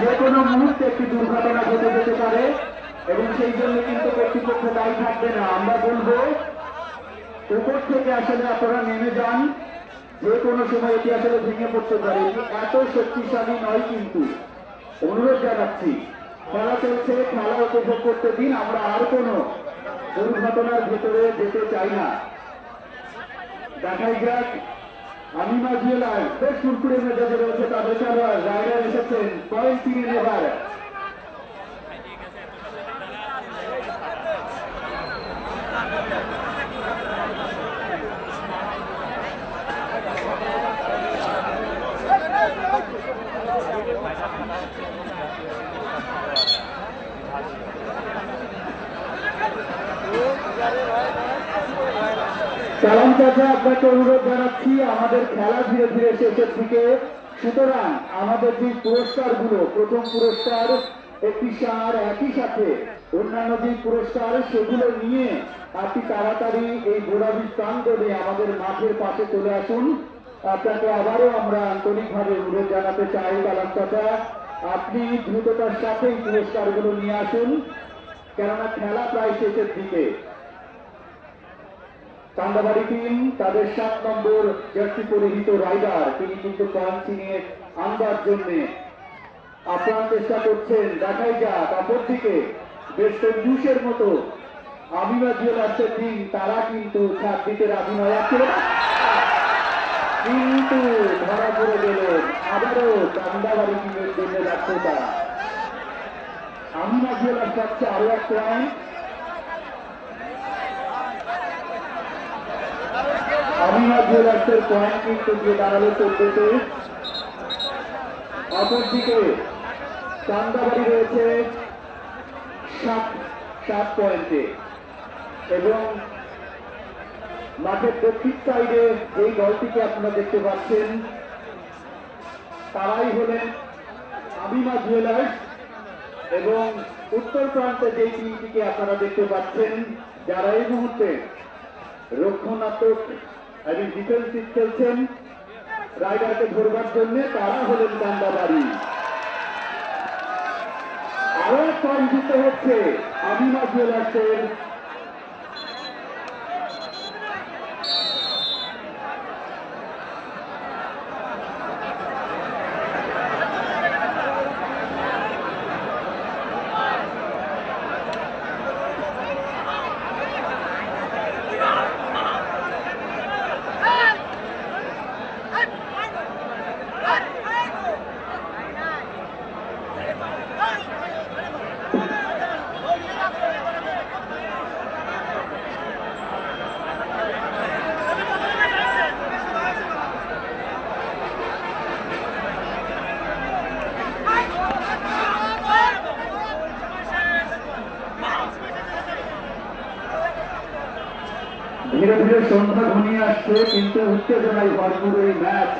যে কোনো মুহূর্তে একটি দুর্ঘটনা ঘটে যেতে পারে এবং সেই জন্য কিন্তু কর্তৃপক্ষ দায়ী থাকবে না। আমরা বলব, উপর থেকে আসলে আপনারা নেমে যান। যে কোনো সময় এটি আসলে ভেঙে পড়তে পারে। এত শক্তিশালী নয় কিন্তু। অনুরোধ জানাচ্ছি, খেলা চলছে, খেলা উপভোগ করতে দিন। আমরা আর কোনো দুর্ঘটনার ভেতরে যেতে চাই না। দেখাই যাক আমি জেলায় বেশ কুরকুরে মেজাজে রয়েছে তাদের খেলোয়াড় রাইডার এসেছেন। পয়েন্ট তিনে নেবার চাচা আপনাকে অনুরোধ জানাচ্ছি, আমাদের খেলা ধীরে ধীরে শেষের দিকে। সুতরাং আমাদের যে পুরস্কারগুলো, প্রথম পুরস্কার, একটি সার একই সাথে অন্যান্য যে পুরস্কার, সেগুলো নিয়ে আপনি তাড়াতাড়ি এই গোড়াবি প্রাঙ্গণে আমাদের মাঠের পাশে চলে আসুন। আপনাকে আবারও আমরা আন্তরিকভাবে অনুরোধ জানাতে চাই, কালাম চাচা। আপনি দ্রুততার সাথে এই পুরস্কারগুলো নিয়ে আসুন, কেননা খেলা প্রায় শেষের দিকে। কান্দাবাড়ি টিম তাদের সাত নম্বর জার্সি পরিহিত রাইডার। তিনি কিন্তু পয়েন্ট চিনিয়ে আনবার জন্য আপ্রাণ চেষ্টা করছেন। দেখাই যাক অপর দিকে বেশ কঞ্জুসের মতো আমিমা জুয়েলার্সের তারা কিন্তু ছাড় দিতে রাজি কিন্তু ধরা পড়ে কান্দাবাড়ি আরও এক পয়েন্ট আমিনা জুয়েলার্সের পয়েন্ট কিন্তু গিয়ে দাঁড়াল চোদ্দতে। অপরদিকে চান্দাবাড়ি রয়েছে সাত সাত পয়েন্টে। এবং মাঠের দক্ষিণ সাইডে এই দলটিকে আপনারা দেখতে পাচ্ছেন। তারাই হলেন আমিমা জুয়েলার্স এবং উত্তর প্রান্তে যেই টিমটিকে আপনারা দেখতে পাচ্ছেন, যারা এই মুহূর্তে রক্ষণাত্মক এবং ডিফেন্সিভ খেলছেন? রাইডারকে ধরবার জন্য তারা হলেন কান্দাবাড়ি। আরও কম দিতে হচ্ছে আমিমা জুয়েলার্সের ধীরে সন্ধ্যা ঘনিয়ে আসছে, কিন্তু উত্তেজনায় ভরপুর এই ম্যাচ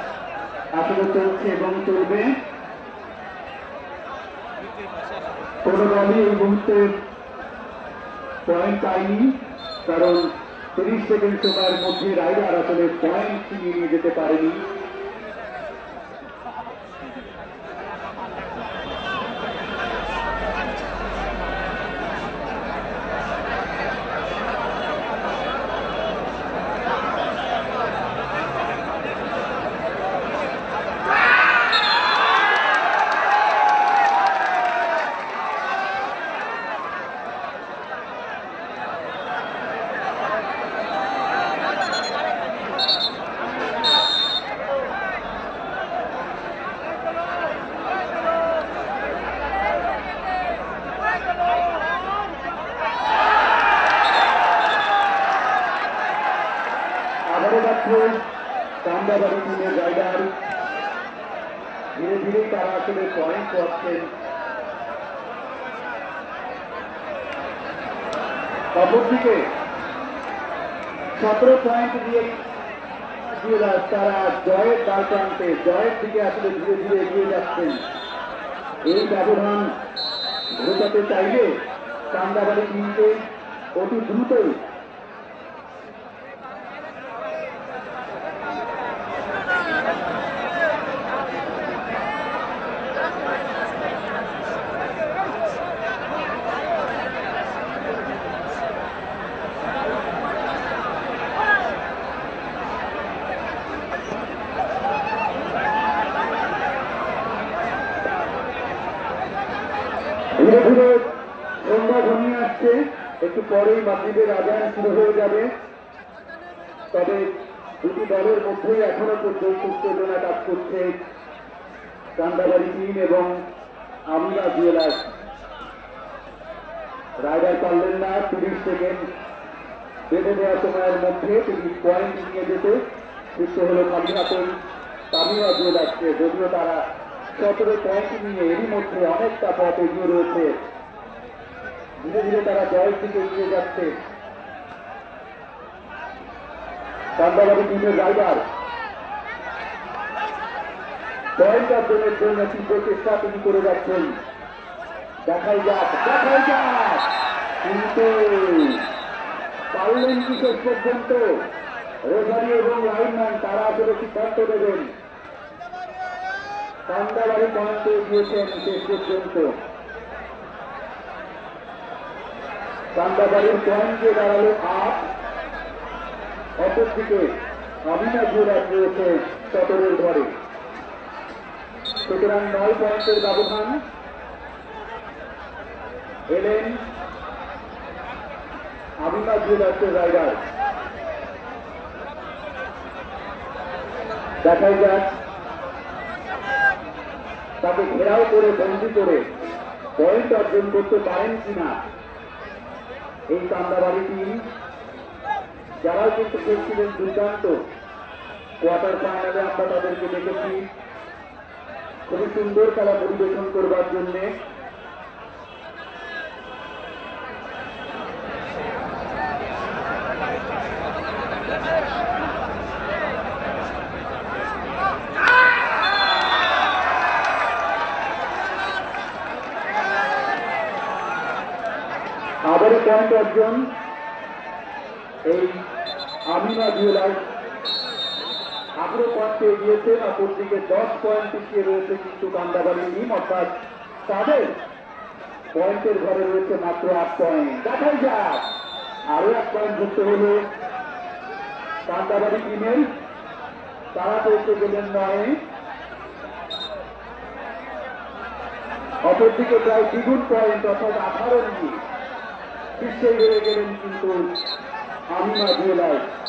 আসলে চলছে এবং চলবে। কোনো দলই এই মুহূর্তে পয়েন্ট পায়নি, কারণ তিরিশ সেকেন্ড সময়ের মধ্যে রাইডার আসলে পয়েন্ট নিয়ে যেতে পারেনি আবারও মাত্র কান্দাবাড়ি টিমের রাইডার ধীরে আসলে পয়েন্ট পাচ্ছেন অপরদিকে সতেরো পয়েন্ট দিয়ে তারা জয়ের দ্বার প্রান্তে, জয়ের দিকে আসলে ধীরে ধীরে এগিয়ে যাচ্ছেন। এই ব্যবধান ঘোটাতে চাইলে কান্দাবাড়ি টিমকে অতি দ্রুতই ধীরে ধীরে সন্ধ্যা ঘনিয়ে আসছে একটু পরেই মাতৃদের আজান শুরু হয়ে যাবে তবে দুটি দলের মধ্যেই এখনও পর্যন্ত উত্তেজনা কাজ করছে কান্দাবাড়ি টিম এবং আমরা জুয়েলার্স। রাইডার পারলেন না, তিরিশ সেকেন্ড বেঁধে দেওয়া সময়ের মধ্যে তিনি পয়েন্ট নিয়ে যেতে যুক্ত হলো হাতেই তামিয়া জুয়েলার্সকে যদিও তারা সতেরো পয়েন্ট নিয়ে এরই মধ্যে অনেকটা পথ এগিয়ে রয়েছে, ধীরে ধীরে তারা জয়ের দিকে এগিয়ে যাচ্ছে। কান্দাবাড়ি টিমের রাইডার। পয়েন্ট অর্জনের জন্য তীব্র চেষ্টা তিনি করে যাচ্ছেন। দেখাই যাক দেখাই যাক। কিন্তু পারলেন কি শেষ পর্যন্ত। রোজারি এবং লাইনম্যান, তারা আসলে সিদ্ধান্ত দেবেন কান্দাবাড়ি পয়েন্টে গিয়েছেন শেষ পর্যন্ত। কান্দাবাড়ির পয়েন্টে দাঁড়াল আট। অপরদিকে আমিনা জুয়েলার রয়েছে সতেরোর ঘরে। সুতরাং নয় পয়েন্টের ব্যবধান। এলেন আমিনা জুয়েলার্সের রাইডার। দেখাই যাক। তাকে ঘেরাও করে, বন্দি করে পয়েন্ট অর্জন করতে পারেন কিনা। এই কান্দাবাড়ি টিম যারাও কিন্তু খেলছিলেন দুর্দান্ত, কোয়ার্টার ফাইনালে আমরা তাদেরকে দেখেছি। খুবই সুন্দর খেলা পরিবেশন করবার জন্যে। আবারও পয়েন্ট অর্জন এই আমিনা জুয়েলার্স আগ্রহ পয়েন্টে এগিয়েছেন অপরদিকে দশ পয়েন্ট পিছিয়ে রয়েছে কিন্তু কান্দাবাড়ি টিম অর্থাৎ তাদের পয়েন্টের ঘরে রয়েছে মাত্র আট পয়েন্ট দেখাই যাক। আরও এক পয়েন্ট ধরতে হলো। কান্দাবাড়ি টিমের তারা পৌঁছে গেলেন নয়। অপরদিকে প্রায় দ্বিগুণ পয়েন্ট অর্থাৎ আঠারো নিয়ে রয়ে গেলেন কিন্তু আমিনা জুয়েলার্স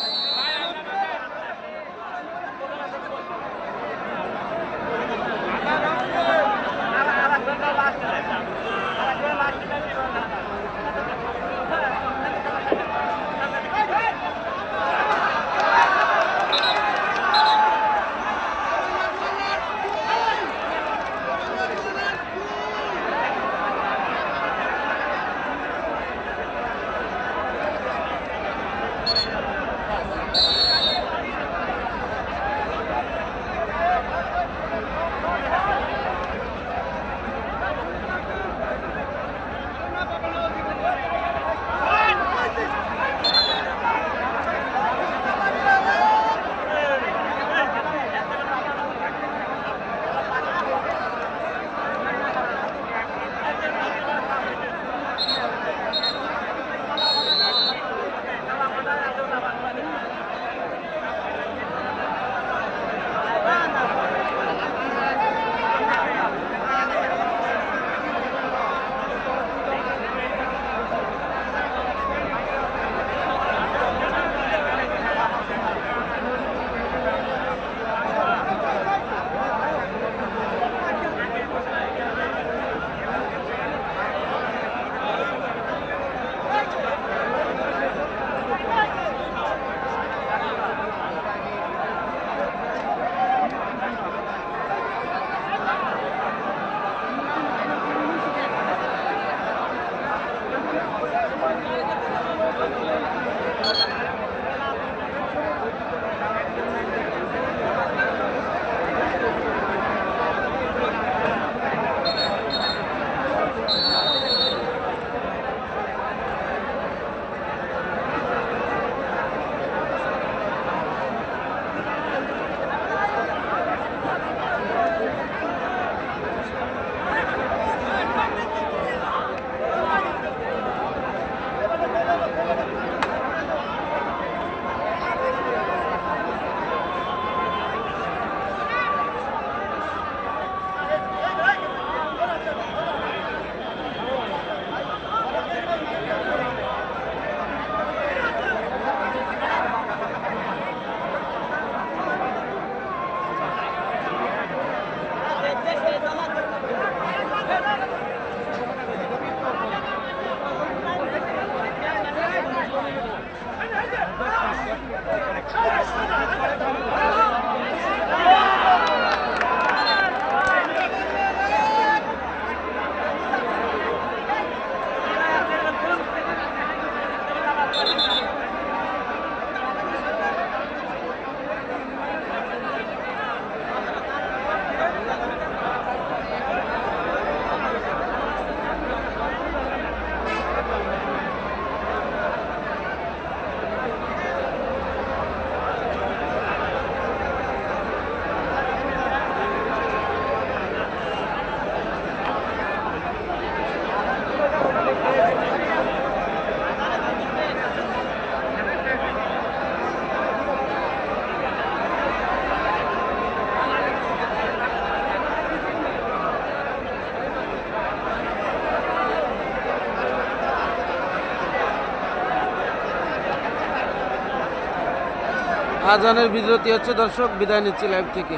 আজানের বিরতি হচ্ছে দর্শক বিদায় নিচ্ছি লাইভ থেকে।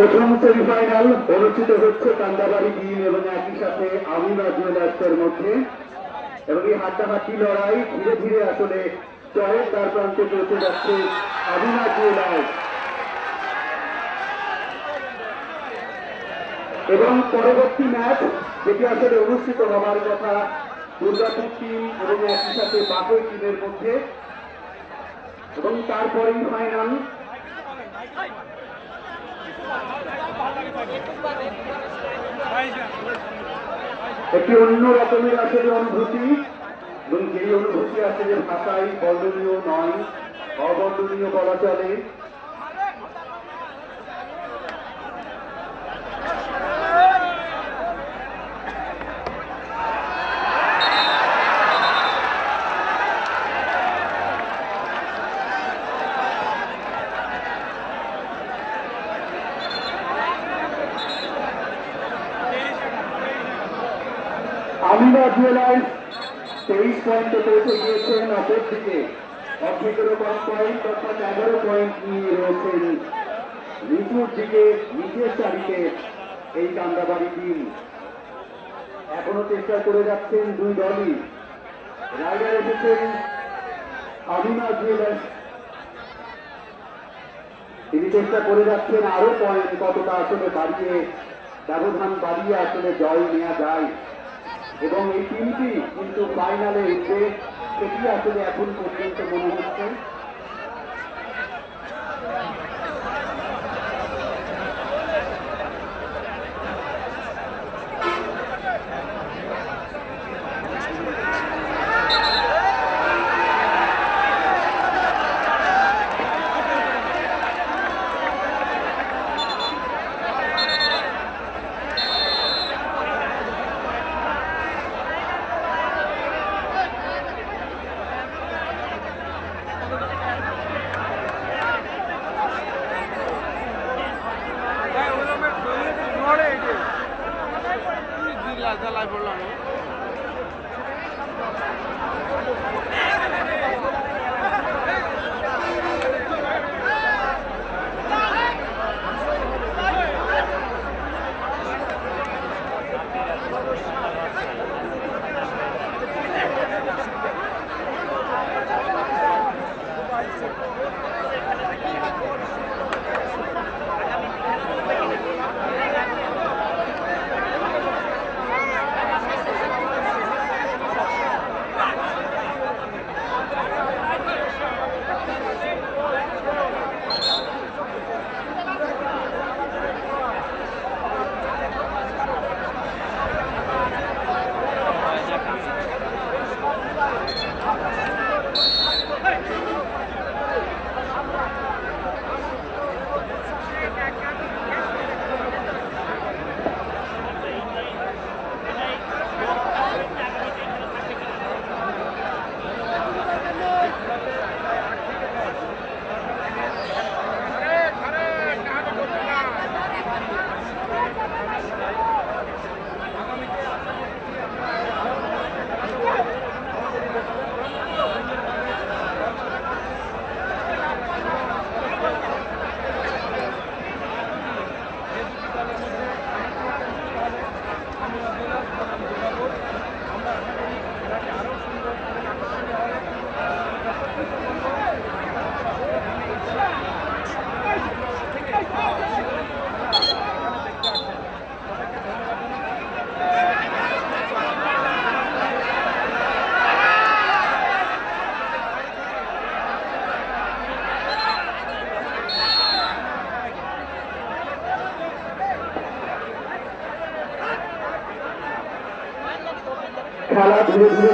প্রথম সেমিফাইনাল অনুষ্ঠিত হচ্ছে কান্দাবাড়ি টিম এবং একই সাথে আমিনা জুয়েলার্সের মধ্যে। এবং এই হাড্ডাহাড্ডি লড়াই ধীরে ধীরে আসলে জয়ের দ্বার প্রান্তে পৌঁছে যাচ্ছে আমিনা জুয়েলার্স এবং পরবর্তী ম্যাচ যেটি আসলে অনুষ্ঠিত হবার কথা, দুর্গাপুর টিম এবং একই সাথে বাকই টিমের মধ্যে। এবং তারপরেই ফাইনাল একটি অন্য রকমের আছে আসলে অনুভূতি এবং যে অনুভূতি আছে যে ভাষায় বর্ণনীয় নয়, অবর্ণনীয় বলা চলে। আমিনা জুয়েলার্স তেইশ পয়েন্টে পৌঁছে গিয়েছেন অপর দিকে। অর্ধেকেরও কম পয়েন্ট অর্থাৎ এগারো পয়েন্ট নিয়ে রয়েছেন নিচুর দিকে নিচের সারিতে এই কান্দাবাড়ি টিম। এখনও চেষ্টা করে যাচ্ছেন দুই দলই। রাইডার এসেছেন আমিনা জুয়েলার্স। তিনি চেষ্টা করে যাচ্ছেন আরও পয়েন্ট কতটা আসলে বাড়িয়ে, ব্যবধান বাড়িয়ে আসলে জয় নেওয়া যায়। এবং এই টিমটি কিন্তু ফাইনালে উঠবে সেটি আসলে এখন পর্যন্ত মনে হচ্ছে।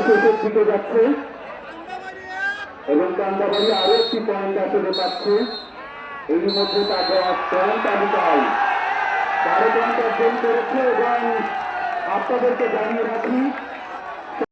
শেষের দিকে যাচ্ছে। এবং কান্দাবাড়ি আরও একটি পয়েন্ট আসলে পাচ্ছে। এর মধ্যে তাকে পয়েন্ট তালিকায় বারো পয়েন্ট অর্জন করেছে এবং আপনাদেরকে জানিয়ে রাখি